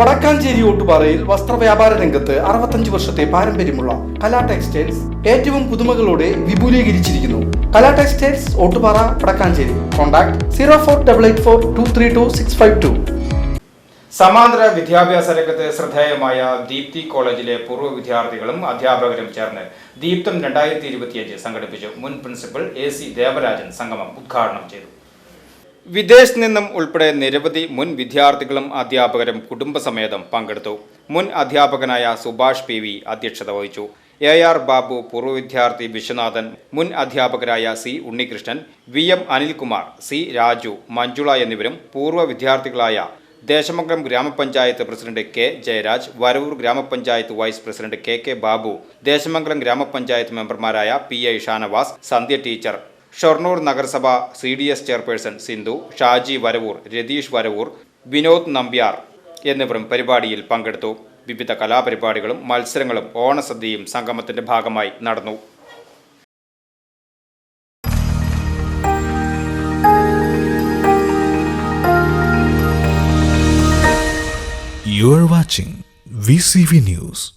വടക്കാഞ്ചേരി ഓട്ടുപാറയിൽ വസ്ത്രവ്യാപാര രംഗത്ത് അറുപത്തഞ്ച് വർഷത്തെ പാരമ്പര്യമുള്ള കലാ ടെക്സ്റ്റൈൽസ് ഏറ്റവും പുതുമകളോടെ വിപുലീകരിച്ചിരിക്കുന്നു. Kala textiles Ottupara Vadakkanchery. Contact zero four double eight four two three two six five two. സമാന്തര വിദ്യാഭ്യാസ രംഗത്ത് ശ്രദ്ധേയമായ ദീപ്തി കോളേജിലെ പൂർവ വിദ്യാർത്ഥികളും അധ്യാപകരും ചേർന്ന് ദീപ്തം രണ്ടായിരത്തി ഇരുപത്തിയഞ്ച് സംഘടിപ്പിച്ചു. മുൻ പ്രിൻസിപ്പൽ എ സി ദേവരാജൻ സംഗമം ഉദ്ഘാടനം ചെയ്തു. വിദേശത്ത് നിന്നും ഉൾപ്പെടെ നിരവധി മുൻ വിദ്യാർത്ഥികളും അധ്യാപകരും കുടുംബസമേതം പങ്കെടുത്തു. മുൻ അധ്യാപകനായ സുഭാഷ് പി വി അധ്യക്ഷത വഹിച്ചു. എ ആർ ബാബു പൂർവ വിദ്യാർത്ഥി വിശ്വനാഥൻ മുൻ അധ്യാപകരായ C Unnikrishnan V M Anilkumar C Raju Manjula എന്നിവരും പൂർവ വിദ്യാർത്ഥികളായ ദേശമംഗലം ഗ്രാമപഞ്ചായത്ത് പ്രസിഡന്റ് കെ ജയരാജ് വരവൂർ ഗ്രാമപഞ്ചായത്ത് vice president K K Babu Desamangalam ഗ്രാമപഞ്ചായത്ത് മെമ്പർമാരായ P I Shanavas Sandhya teacher Shoranur നഗരസഭ C D S chairperson Sindhu Shaji Varavoor Ratheesh Varavoor Vinod Nambiar എന്നിവരും പരിപാടിയിൽ പങ്കെടുത്തു വിവിധ കലാപരിപാടികളും മത്സരങ്ങളും ഓണസദ്യയും സംഗമത്തിന്റെ ഭാഗമായി നടന്നു You are watching VCV News.